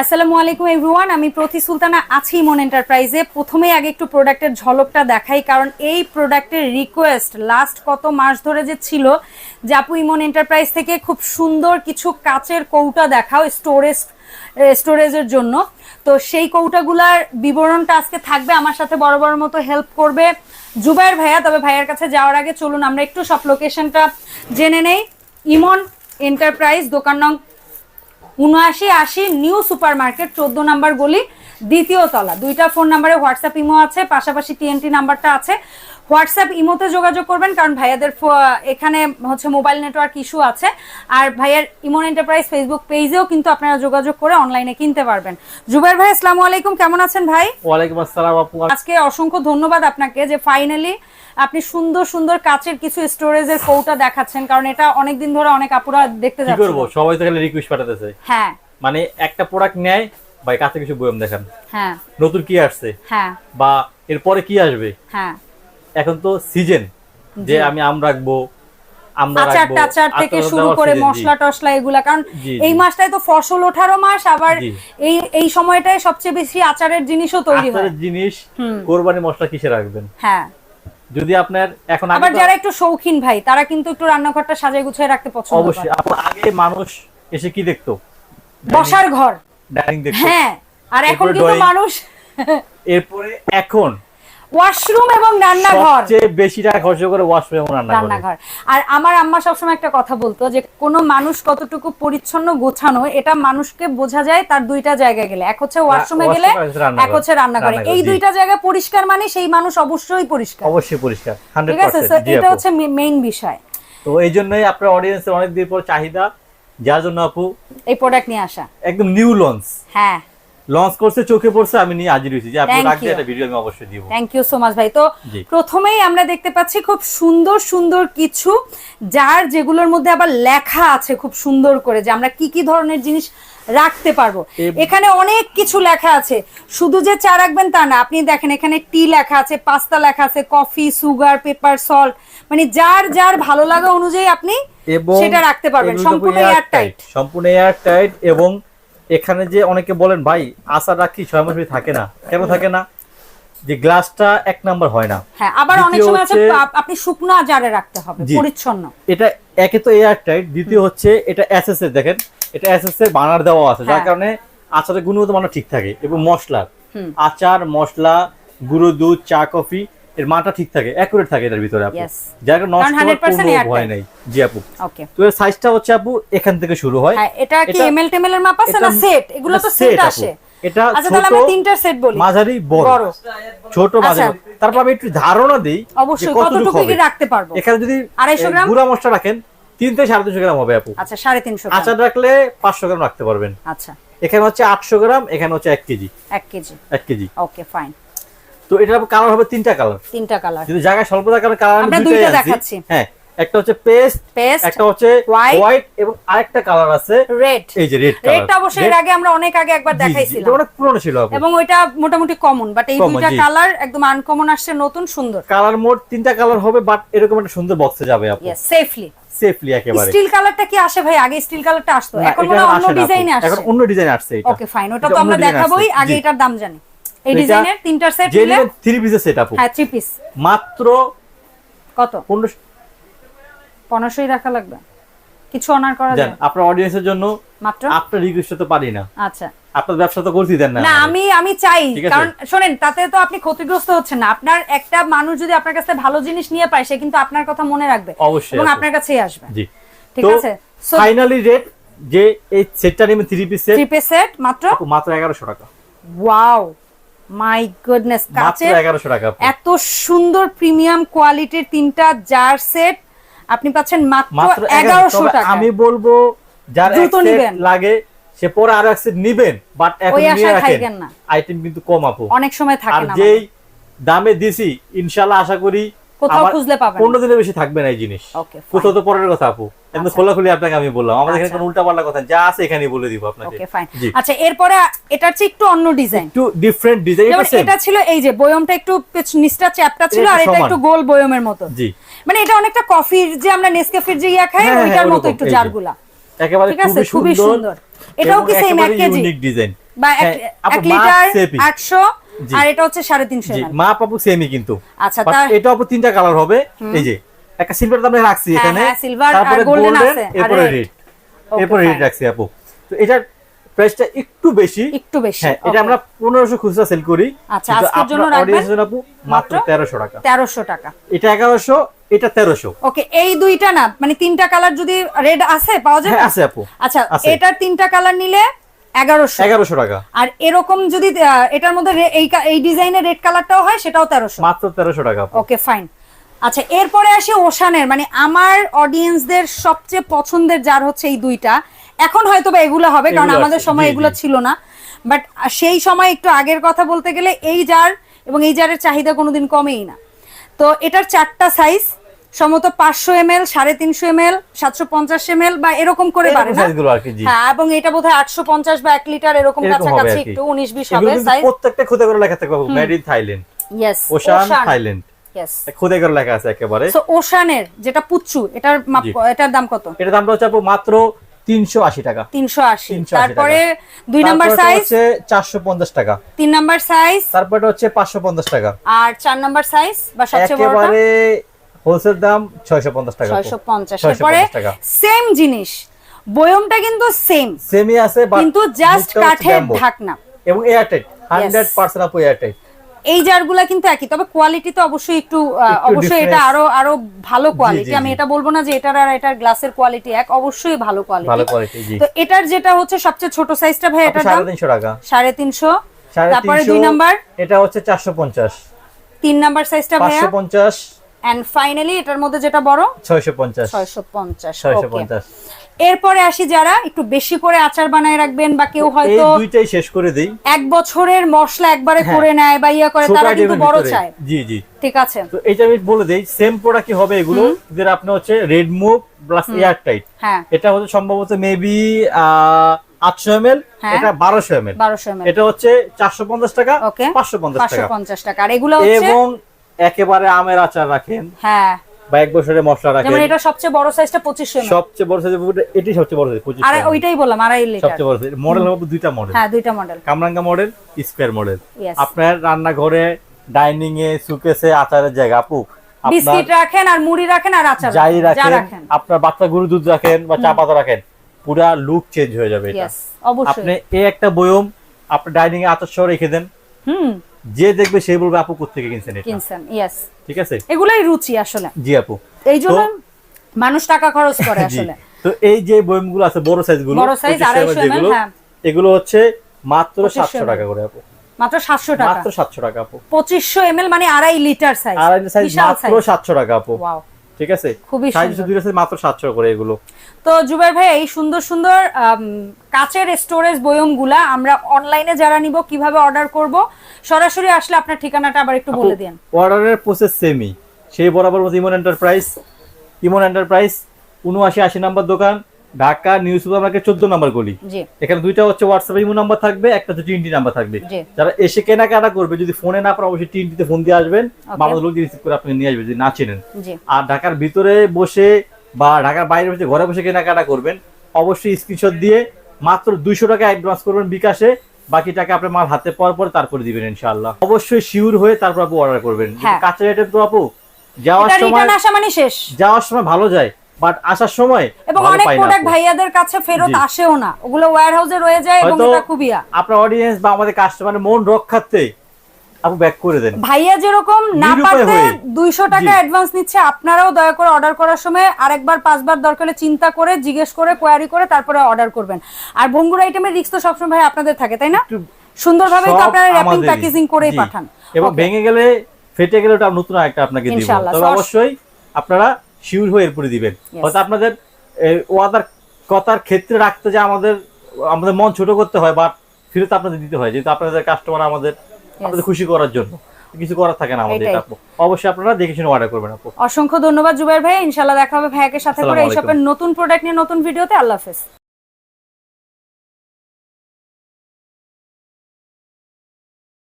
আসসালামু আলাইকুম এভরিওয়ান আমি প্রতি সুলতানা আছি ইমন এন্টারপ্রাইজে প্রথমেই আগে একটু প্রোডাক্টের ঝলকটা দেখাই, কারণ এই প্রোডাক্টের রিকোয়েস্ট লাস্ট কত মাস ধরে যে ছিল আপু ইমন এন্টারপ্রাইজ থেকে খুব সুন্দর কিছু কাচের কৌটা দেখাও স্টোরেজ স্টোরেজের জন্য। তো সেই কৌটাগুলার বিবরণটা আজকে থাকবে, আমার সাথে বড় বড় মতো হেল্প করবে জুবাইর ভাইয়া। তবে ভাইয়ার কাছে যাওয়ার আগে চলুন আমরা একটু সব লোকেশনটা জেনে নেই। ইমন এন্টারপ্রাইজ দোকান নং উনআশি আশি নিউ সুপার মার্কেট চোদ্দ নাম্বার গলি দ্বিতীয় তলা। দুইটা ফোন নাম্বারে হোয়াটসঅ্যাপ ইমো আছে পাশাপাশি টিএনটি নাম্বারটা আছে। হোয়াটসঅ্যাপ ইমোতে যোগাযোগ করবেন কারণ ভাইয়াদের এখানে হচ্ছে মোবাইল নেটওয়ার্ক ইস্যু আছে। আর ভাইয়ার ইমন এন্টারপ্রাইজ ফেসবুক পেজেও কিন্তু আপনারা যোগাযোগ করে অনলাইনে কিনতে পারবেন। জুবাইর ভাই আসসালামু আলাইকুম। কেমন আছেন ভাই? ওয়ালাইকুম আসসালাম আপু। আজকে অসংখ্য ধন্যবাদ আপনাকে যে ফাইনালি আপনি সুন্দর সুন্দর কাচের কিছু স্টোরেজের কৌটা দেখাচ্ছেন কারণ এটা অনেকদিন ধরে অনেক আপুরা দেখতে কি যাচ্ছে। করব? সবাই তো খালি রিকোয়েস্ট পাঠাতেছে। হ্যাঁ। মানে একটা প্রোডাক্ট নেয় ভাই কাছে কিছু বয়ম দেখান। হ্যাঁ। নতুন কি আসছে? হ্যাঁ। বা এরপরে কি আসবে? হ্যাঁ। এখন তো সিজন যে আমি আম রাখব আচার টাচার থেকে শুরু করে মশলা টসলা এগুলা কারণ এই জি। মাসটায় তো ফসল ওঠারও মাস আবার এই এই সময়টায় সবচেয়ে বেশি আচারের জিনিসও তৈরি হয়। জিনিস কোরবানি মশলা কিসে রাখবেন? হ্যাঁ। যদি আপনার এখন আবার যারা একটু শৌখিন ভাই তারা কিন্তু একটু রান্নাঘরটা সাজায় গুছিয়ে রাখতে পছন্দ অবশ্যই। করে। আপু আগে মানুষ এসে কি দেখতো? বসার ঘর। ডাইনিং দেখতো। হ্যাঁ আর এখন কিন্তু মানুষ এরপরে এখন ওয়াশরুম এবং রান্নাঘর। সবচেয়ে বেশি টাকা খরচ করে ওয়াশরুম এবং রান্না রান্নাঘর। আর আমার আম্মা সবসময় একটা কথা বলতো যে কোনো মানুষ কতটুকু পরিচ্ছন্ন গোছানো এটা মানুষকে বোঝা যায় তার দুইটা জায়গায় গেলে। এক হচ্ছে ওয়াশরুমে গেলে। এক হচ্ছে রান্নাঘরে। এই দুইটা জায়গা পরিষ্কার মানে সেই মানুষ অবশ্যই পরিষ্কার। অবশ্যই পরিষ্কার ঠিক আছে? এটা হচ্ছে মেইন বিষয়। তো এই জন্যই আপনার অডিয়েন্সের অনেক দিন পর চাহিদা যার জন্য আপু এই প্রোডাক্ট নিয়ে আসা। একদম নিউ লঞ্চ হ্যাঁ। লঞ্চ করছে চোখে পড়ছে আমি নিয়ে হাজির হয়েছি। যে আপনি you. একটা ভিডিও আমি অবশ্যই দিব। থ্যাংক ইউ সো মাচ ভাই। তো প্রথমেই আমরা দেখতে পাচ্ছি খুব সুন্দর সুন্দর কিছু যার যেগুলোর মধ্যে আবার লেখা আছে খুব সুন্দর করে যে আমরা কি কি ধরনের জিনিস রাখতে পারব। এখানে অনেক কিছু লেখা আছে। শুধু যে চা রাখবেন তা না আপনি দেখেন এখানে টি লেখা আছে পাস্তা লেখা আছে কফি সুগার পেপার সল্ট মানে যার যার ভালো লাগা অনুযায়ী আপনি সেটা রাখতে পারবেন। সম্পূর্ণ এয়ার টাইট সম্পূর্ণ এয়ার টাইট এবং এখানে যে অনেকে বলেন ভাই আশা রাখি ছয় মাস থাকে না। কেন থাকে না? যে গ্লাসটা এক নাম্বার হয় না। হ্যাঁ আবার অনেক সময় আছে আপনি শুকনো আজারে রাখতে হবে পরিচ্ছন্ন। এটা একে তো এয়ার টাইট দ্বিতীয় হচ্ছে এটা এসএস এর দেখেন এটা এসএস এর বানার দেওয়া আছে যার হ্যাঁ। কারণে আচারের গুণগত মান ঠিক থাকে এবং মশলার। হুম। আচার মশলা গুঁড়ো দুধ চা কফি এর মানটা ঠিক থাকে অ্যাকুরেট থাকে এটার ভিতরে আপু। যার নষ্ট হওয়ার 100% কোনো airtight। ভয় নাই। জি আপু। ওকে তো এর সাইজটা হচ্ছে আপু এখান থেকে শুরু হয়। হ্যাঁ এটা কি এমএল টেমএল এর মাপ আছে না সেট এগুলো তো সেট আসে। এটা আচ্ছা ছোট, সেট বলি। মাঝারি বড়। ছোট মাঝারি। আচ্ছা। তারপর আমি একটু ধারণা দিই অবশ্যই কতটুকু কি রাখতে পারব? এখানে যদি আড়াইশো এ, গ্রাম? গুঁড়া মশলা রাখেন তিন থেকে সাড়ে তিনশো গ্রাম হবে আপু। আচ্ছা সাড়ে তিনশো আচার রাখলে পাঁচশো গ্রাম রাখতে পারবেন। আচ্ছা। এখানে হচ্ছে আটশো গ্রাম এখানে হচ্ছে এক কেজি। এক কেজি। এক কেজি। ওকে ফাইন তো এটার কালার হবে তিনটা কালার তিনটা কালার যদি জায়গায় স্বল্পতা কালার কালার আমি দুইটা দেখাচ্ছি। হ্যাঁ একটা হচ্ছে পেস্ট পেস্ট একটা হচ্ছে হোয়াইট এবং আরেকটা কালার আছে রেড এই যে রেড কালার রেডটা অবশ্যই এর আগে আমরা অনেক আগে একবার দেখাইছিলাম। এটা অনেক পুরনো ছিল এবং ওইটা মোটামুটি কমন বাট এই দুইটা কালার একদম আনকমন আসছে নতুন সুন্দর। কালার মোট তিনটা কালার হবে বাট এরকম একটা সুন্দর বক্সে যাবে আপু। ইয়েস সেফলি সেফলি একেবারে। স্টিল কালারটা কি আসে ভাই? আগে স্টিল কালারটা আসতো। এখন এটা অন্য ডিজাইনে আসছে। এখন অন্য ডিজাইন আসছে এটা। ওকে ফাইন ওটা তো আমরা দেখাবোই আগে এটার দাম জানি। এই ডিজাইনের তিনটার সেট নিলে থ্রি পিসের সেট আপু হ্যাঁ থ্রি পিস মাত্র কত? পনেরোশো পনেরোশোই রাখা লাগবে। কিছু অনার করা দেন আপনার অডিয়েন্সের জন্য মাত্র? আপনার রিকোয়েস্ট তো পারি না। আচ্ছা। আপনার ব্যবসা তো করতে দেন না না আমি আমি চাই। কারণ শোনেন তাতে তো আপনি ক্ষতিগ্রস্ত হচ্ছেন না। আপনার একটা মানুষ যদি আপনার কাছে ভালো জিনিস নিয়ে পায় সে কিন্তু আপনার কথা মনে রাখবে অবশ্যই এবং আপনার কাছেই আসবে। জি। ঠিক আছে? ফাইনালি রেট যে এই সেটটা নেবেন three piece set three piece set মাত্র? মাত্র এগারোশো টাকা। Wow my goodness. এত সুন্দর প্রিমিয়াম কোয়ালিটির তিনটা জার সেট আপনি পাচ্ছেন মাত্র এগারোশো টাকা আমি বলব যার। লাগে সে পরে আরও এক সেট নিবেন বাট এখন নিয়ে রাখেন। আইটেম কিন্তু কম আপু অনেক সময় আর থাকে না যেই দামে দিছি ইনশাল্লাহ আশা করি কোথাও খুঁজলে পাবেন না। পনেরো দিনের বেশি থাকবে না এই জিনিস fine. কোথাও তো পরের কথা আপু একদম আচ্ছা। খোলাখুলি আপনাকে আমি বললাম। আমাদের এখানে আচ্ছা। কোনো উল্টা পাল্টা কথা যা আছে এখানেই বলে দিব আপনাকে। ওকে ফাইন আচ্ছা এরপরে এটার চেয়ে একটু অন্য ডিজাইন একটু ডিফারেন্ট ডিজাইন এটা ছিল এই যে বয়মটা একটু নিচটা চ্যাপটা ছিল আর এটা একটু গোল বয়মের মতো। জি। মানে এটা অনেকটা কফির যে আমরা নেসক্যাফের যে ইয়া খাই হ্যাঁ, হ্যাঁ, ওইটার মতো একটু জারগুলা একেবারে খুবই সুন্দর এটাও কি সেম এক কেজি? ইউনিক ডিজাইন বা এক হ্যাঁ, আপু, এক মাপ লিটার same-ই। একশো জি। আর এটা হচ্ছে সাড়ে তিনশো জি ml মা পাপু সেমই কিন্তু। আচ্ছা এটা আপু তিনটা কালার হবে। এই যে একটা সিলভার দামে রাখছি হ্যাঁ, এখানে। হ্যাঁ, silver আর গোল্ডেন আছে, আর এরপরে রেড এরপরে রেড রাখছি আপু। তো এটার প্রাইসটা একটু বেশি। একটু বেশি হ্যাঁ এটা আমরা পনেরোশো খুচরা সেল করি। আচ্ছা, আজকের জন্য রাখবেন আপু মাত্র মাত্র তেরোশো টাকা। তেরোশো টাকা। এটা এগারোশো এটা তেরোশো। ওকে এই দুইটা না মানে তিনটা কালার যদি রেড আছে পাওয়া যাবে? হ্যাঁ আছে আপু। আচ্ছা। এটার তিনটা কালার নিলে এগারোশো। এগারোশো টাকা। আর এরকম যদি এটার মধ্যে এই এই ডিজাইনের রেড কালারটাও হয় সেটাও তেরোশো। মাত্র তেরোশো টাকা ওকে ফাইন আচ্ছা এরপরে আসি ওশানের। মানে আমার অডিয়েন্সদের সবচেয়ে পছন্দের যার হচ্ছে এই দুইটা। এখন হয়তো বা এগুলো হবে কারণ আমাদের সময় এগুলো ছিল না। বাট সেই সময় একটু আগের কথা বলতে গেলে এই জার এবং এই জারের চাহিদা কোনোদিন কমেই না। তো এটার চারটা সাইজ সম্ভবত পাঁচশো এম এল সাড়ে তিনশো এম এল সাতশো পঞ্চাশ এম এল বা এরকম করে পারে না। হ্যাঁ এবং এটা বোধহয় আটশো পঞ্চাশ বা এক লিটার এরকম কাছাকাছি একটু উনিশ বিশ হবে প্রত্যেকটা খুদে করে লেখা থাকবে made in Thailand ocean Thailand খুদে করে লেখা আছে একেবারে। ওশানের যেটা পুচ্ছু এটার এটার দাম কত? দামটা হচ্ছে মাত্র তিনশো আশি টাকা। তিনশো আশি। 380 তারপরে দুই নাম্বার সাইজ হচ্ছে চারশো পঞ্চাশ টাকা। তিন নাম্বার সাইজ তারপর হচ্ছে পাঁচশো পঞ্চাশ টাকা। আর চার নাম্বার সাইজ বা সবচেয়ে বড়টা? একেবারে হোলসেল দাম ছয়শো পঞ্চাশ টাকা 650 এরপরে সেম জিনিস বয়মটা কিন্তু সেম সেমি আছে কিন্তু জাস্ট কাঠের। ঢাকনা। এবং এয়ারটাইট হান্ড্রেড পার্সেন্ট আপু এয়ারটাইট এই জারগুলা কিন্তু একই তবে কোয়ালিটি তো অবশ্যই একটু অবশ্যই এটা আরও আরও ভালো কোয়ালিটি আমি এটা বলব না যে এটার আর এটার গ্লাসের কোয়ালিটি এক অবশ্যই ভালো কোয়ালিটি তো এটার যেটা হচ্ছে সবচেয়ে ছোট সাইজটা ভাই এটার সাড়ে দাম তিনশো টাকা। সাড়ে তিনশো। সাড়ে তারপরে দুই নাম্বার এটা হচ্ছে চারশো পঞ্চাশ। তিন নাম্বার সাইজটা পাঁচশো পঞ্চাশ। এন্ড ফাইনালি এটার মধ্যে যেটা বড়? ছয়শো পঞ্চাশ। ছয়শো পঞ্চাশ ছয়শো পঞ্চাশ। এরপরে আসি যারা একটু বেশি করে আচার বানায় রাখবেন বা কেউ হয়তো দুইটাই শেষ করে দিই। এক বছরের মশলা একবারে হ্যাঁ। করে নেয় বা ইয়া করে তারা কিন্তু বড় চায়। জি জি। ঠিক আছে। তো এইটা আমি বলে দেই সেম প্রোডাক্ট কি হবে এগুলো? যেটা আপনার হচ্ছে red move plus airtight হ্যাঁ। এটা হচ্ছে সম্ভবত মেবি আটশো এম এল হ্যাঁ। এটা বারোশো এম এল এটা হচ্ছে চারশো পঞ্চাশ টাকা পাঁচশো পঞ্চাশ টাকা। পঞ্চাশ টাকা। আর এগুলো হচ্ছে এবং একেবারে আমের আচার রাখেন। হ্যাঁ। বা এক বছরের মশলা রাখেন। যেমন এটা সবচেয়ে বড় সাইজটা পঁচিশশো এম সবচেয়ে বড় সাইজ সবচেয়ে বড় সাইজ পঁচিশ আর ওইটাই বললাম আড়াই লিটার সবচেয়ে বড় সাইজ মডেল হবে দুইটা মডেল হ্যাঁ দুইটা মডেল কামরাঙ্গা মডেল স্কোয়ার মডেল আপনার রান্নাঘরে ডাইনিং এ সুকেসে আচারের জায়গা আপু আপনার বিস্কিট রাখেন আর মুড়ি রাখেন আর আচার যাই রাখেন, আপনার বাচ্চা গরু দুধ রাখেন বা চা পাতা রাখেন পুরা লুক চেঞ্জ হয়ে যাবে এটা। অবশ্যই। আপনি এই একটা বয়ম আপনি ডাইনিং এ আচার সহ রেখে দেন। হুম। যে দেখবে সেই বলবে আপু কোথেকে কিনছেন এটা? কিনছেন ইয়েস ঠিক আছে? এগুলাই রুচি আসলে। জি আপু। এই জন্য মানুষ টাকা খরচ করে আসলে। তো এই যে বয়মগুলো আছে বড় সাইজগুলো বড় size, 25 আড়াইশো ml হ্যাঁ। এগুলো হচ্ছে মাত্র 25 সাতশো টাকা করে আপু। মাত্র সাতশো টাকা। মাত্র সাতশো টাকা আপু। 2500 এম মানে আড়াই লিটার সাইজ আর সাইজ মাত্র সাইজ সাতশো টাকা আপু। ওয়াও ঠিক আছে? খুবই সুন্দর। মাত্র সাতশো করে এগুলো। তো জুবের ভাই এই সুন্দর সুন্দর কাচের স্টোরেজ বয়মগুলা আমরা অনলাইনে যারা নিব কীভাবে অর্ডার করব সরাসরি আসলে আপনার ঠিকানাটা আবার একটু বলে দেন। অর্ডারের প্রসেস সেমই সেই বরাবর মতো ইমন এন্টারপ্রাইজ ইমন এন্টারপ্রাইজ উনআশি আশি নাম্বার দোকান ঢাকা নিউ সুপার মার্কেট চোদ্দ নাম্বার গলি। এখানে দুইটা হচ্ছে হোয়াটসঅ্যাপ ইমো নাম্বার থাকবে একটা হচ্ছে টিএনটি নাম্বার থাকবে। যারা এসে কেনাকাটা করবে যদি ফোনে না পারে অবশ্যই টিএনটিতে ফোন দিয়ে আসবেন. আমাদের লোক রিসিভ করে আপনি নিয়ে আসবেন যদি না চেনেন। আর ঢাকার ভিতরে বসে বা ঢাকার বাইরে বসে ঘরে বসে কেনাকাটা করবেন অবশ্যই স্ক্রিনশট দিয়ে মাত্র দুইশো টাকা অ্যাডভান্স করবেন বিকাশে। বাকি টাকা আপনার মাল হাতে পাওয়ার পর তারপরে দিবেন ইনশাআল্লাহ। অবশ্যই শিওর হয়ে তারপর আপু অর্ডার করবেন। হ্যাঁ। কাঁচা আইটেম তো আপু? যাওয়ার সময় আসা মানে শেষ। যাওয়ার সময় ভালো যায়। বাট আসার সময় এবং অনেক প্রোডাক্ট। ভাইয়াদের কাছে ফেরত আসেও না। ওগুলো ওয়্যার হাউসে রয়ে যায় এবং এটা খুবই। আপনার অডিয়েন্স বা আমাদের কাস্টমারের মন রক্ষার্থে আপু ব্যাক করে দেন। ভাইয়া যেরকম না পারতে হয়ে। দুইশো টাকা অ্যাডভান্স নিচ্ছে আপনারাও দয়া করে অর্ডার করার সময় আরেকবার পাঁচবার দরকার হলে চিন্তা করে জিজ্ঞেস করে কোয়ারি করে তারপরে অর্ডার করবেন। আর ভঙ্গুর আইটেমের রিস্ক তো সবসময় ভাই আপনাদের থাকে তাই না? সুন্দরভাবে তো আপনারা র্যাপিং প্যাকেজিং করেই পাঠান। এবং ভেঙে গেলে ফেটে গেলে ওটা নতুন একটা আপনাকে দিব। তবে অবশ্যই আপনারা শিওর হয়ে এরপরে দিবেন। হয়তো আপনাদের ওয়াদার কথার ক্ষেত্রে রাখতে যে আমাদের আমাদের মন ছোট করতে হয় বাট ফিরত আপনাদের দিতে হয় যেহেতু আপনাদের কাস্টমার আমাদের আপনাদের খুশি করার জন্য। কিছু করার থাকে না আমাদের আপু অবশ্যই আপনারা দেখে শুনে অর্ডার করবেন আপু। অসংখ্য ধন্যবাদ জুবাইর ভাই। ইনশাল্লাহ দেখা হবে ভাইয়াকে সাথে করে এই নতুন প্রোডাক্ট নিয়ে নতুন ভিডিওতে আল্লাহ হাফেজ।